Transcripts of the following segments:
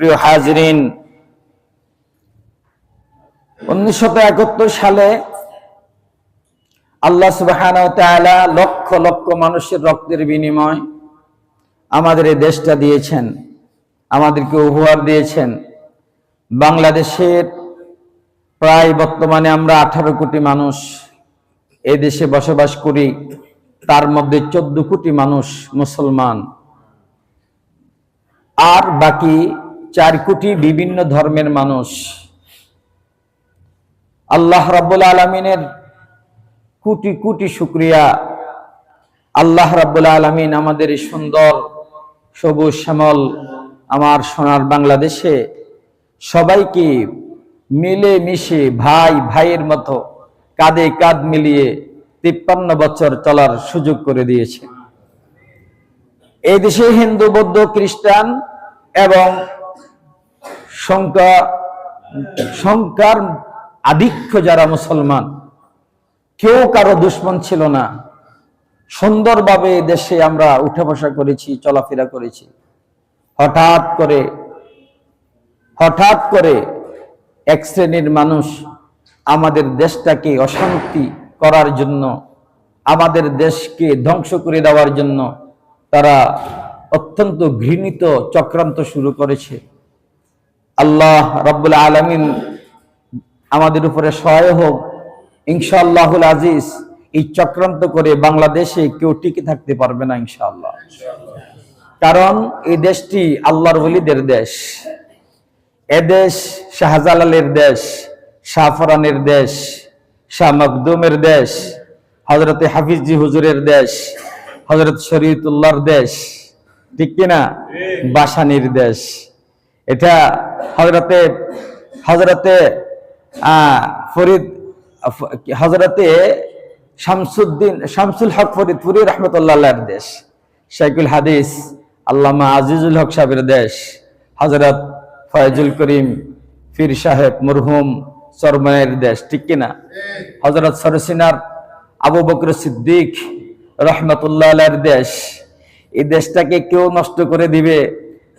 প্রিয় হাজরিন, উনিশশো একাত্তর সালে আল্লাহ সুবাহ লক্ষ লক্ষ মানুষের রক্তের বিনিময় আমাদের এই দেশটা দিয়েছেন, আমাদেরকে উপহার দিয়েছেন। বাংলাদেশের প্রায় বর্তমানে আমরা আঠারো কোটি মানুষ এই দেশে বসবাস করি, তার মধ্যে চোদ্দ কোটি মানুষ মুসলমান। আর বাকি চার কোটি বিভিন্ন ধর্মের মানুষ। আল্লাহ রাব্বুল আলমিনের কোটি কোটি শুক্রিয়া। আল্লাহ রাব্বুল আলমিন আমাদের সুন্দর, সবুজ শ্যামল আমার সোনার বাংলাদেশে সবাইকে মিলে মিশে ভাই, ভাইয়ের মতো কাঁধে কাঁধ মিলিয়ে তিপ্পান্ন বছর চলার সুযোগ করে দিয়েছে। এই দেশে হিন্দু, বৌদ্ধ, খ্রিস্টান এবং সংখ্যা, সংখ্যার আধিক্য যারা মুসলমান, কেউ কারও দুশ্মন ছিল না। সুন্দরভাবে দেশে আমরা উঠে বসা করেছি, চলাফেরা করেছি। হঠাৎ করে হঠাৎ করে এক শ্রেণির মানুষ আমাদের দেশটাকে অশান্তি করার জন্য, আমাদের দেশকে ধ্বংস করে দেওয়ার জন্য তারা অত্যন্ত ঘৃণিত চক্রান্ত শুরু করেছে। আল্লাহ রব্বুল আলমিন আমাদের উপরে সহায় হোক। ইনশাআল্লাহুল আজিজ এই চক্রান্ত করে বাংলাদেশে কেউ টিকে থাকতে পারবে না ইনশাআল্লাহ। কারণ এই দেশটি আল্লাহর ওলিদের দেশ। এদেশ শাহজালালের দেশ শাহফরানের দেশ শাহ মকদুমের দেশ হজরতে হাফিজি হুজুরের দেশ হজরত শরীয়তুল্লাহর দেশ। ঠিক কিনা? বাসানির দেশ। এটা হজরতে হজরতে ফরিদ হজরতে শামসুদ্দিন, শামসুল হক ফরিদপুরি রহমতুল্লাহর দেশ শাইকুল হাদিস, আল্লামা আজিজুল হক সাহেবের দেশ হজরত ফয়জুল করিম ফির সাহেব মরহুম চরমানের দেশ, ঠিক কিনা? হজরত সরসিনার আবু বকর সিদ্দিক রহমতুল্লাহ দেশ, এই দেশটাকে কেউ নষ্ট করে দিবে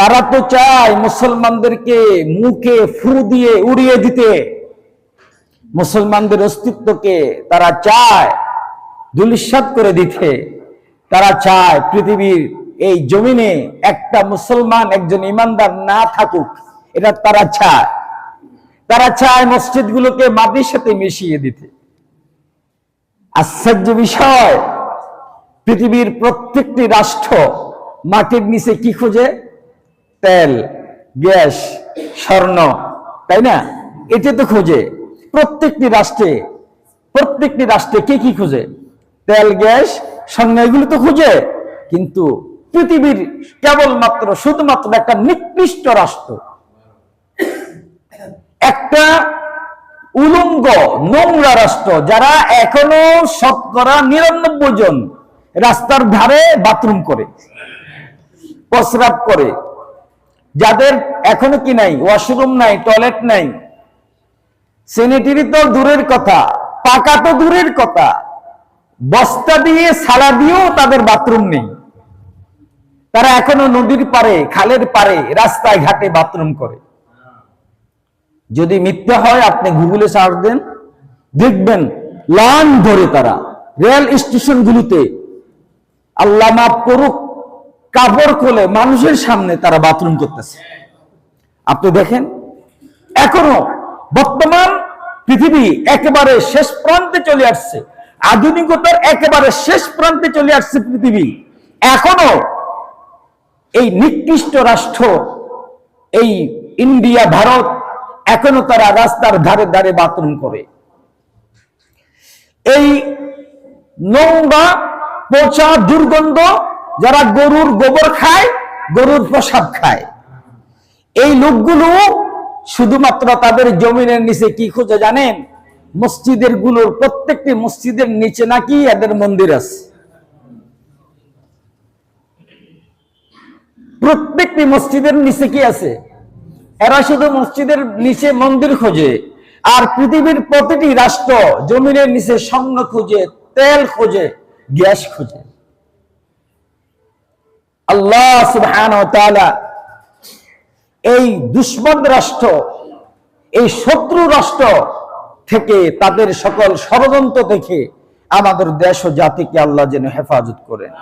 তারা তো চায় মুসলমানদেরকে মুখে ফু দিয়ে উড়িয়ে দিতে। মুসলমানদের অস্তিত্বকে তারা চায় দুলিশ্বাত করে দিতে। তারা চায় পৃথিবীর এই জমিনে একটা মুসলমান, একজন ইমানদার না থাকুক। এটা তারা চায়। তারা চায় মসজিদগুলোকে মাটির সাথে মিশিয়ে দিতে। আশ্চর্য বিষয়, পৃথিবীর প্রত্যেকটি রাষ্ট্র মাটির নিচে কি খুঁজে? তেল, গ্যাস, স্বর্ণ, তাই না? এটা তো খুঁজে। প্রত্যেকটি রাষ্ট্রে প্রত্যেকটি রাষ্ট্রে কে কি খুঁজে? তেল, গ্যাস, স্বর্ণ, এগুলো তো খুঁজে। কিন্তু পৃথিবীর কেবলমাত্র, শুধুমাত্র একটা নিকৃষ্ট রাষ্ট্র। একটা উলঙ্গ, নোংরা রাষ্ট্র, যারা এখনও শতকরা নিরানব্বই জন রাস্তার ধারে বাথরুম করে, প্রস্রাব করে। যাদের এখনও কি নাই ওয়াশরুম নাই টয়লেট নাই। স্যানিটারি তো দূরের কথা, পাকা তো দূরের কথা। বস্তা দিয়ে সালা দিয়েও তাদের বাথরুম নেই। তারা এখনও নদীর পারে খালের পারে রাস্তায় ঘাটে বাথরুম করে। যদি মিথ্যা হয়, আপনি গুগলে সার্চ দেন। দেখবেন, লান ধরে তারা। রেল স্টেশনগুলিতে আল্লাহ মাফ করুক কাপড় খোলে মানুষের সামনে তারা বাথরুম করতেছে। আপনি দেখেন, এখনও বর্তমান পৃথিবী একেবারে শেষ প্রান্তে চলে আসছে। আধুনিকতার একেবারে শেষ প্রান্তে চলে আসছে পৃথিবী। এখনও এই নিকৃষ্ট রাষ্ট্র, এই ইন্ডিয়া, ভারত, এখনও তারা রাস্তার ধারে ধারে বাথরুম করে। এই নোংরা, পচা, দুর্গন্ধ যারা গরুর গোবর খায়, গরুর প্রসাব খায়। এই লোকগুলো শুধুমাত্র তাদের জমিনের নিচে কি খোঁজে জানেন? মসজিদেরগুলোর প্রত্যেকটি মসজিদের নিচে নাকি এদের মন্দির আছে। প্রত্যেকটি মসজিদের নিচে কি আছে? এরা শুধু মসজিদের নিচে মন্দির খোঁজে, আর পৃথিবীর প্রতিটি রাষ্ট্র জমিনের নিচে স্বর্ণ খোঁজে, তেল খোঁজে, গ্যাস খোঁজে। আল্লাহ সুবহান এই দুশ্মন রাষ্ট্র, এই শত্রু রাষ্ট্র থেকে তাদের সকল ষড়যন্ত্র থেকে আমাদের দেশ ও জাতিকে আল্লাহ যেন হেফাজত করেন।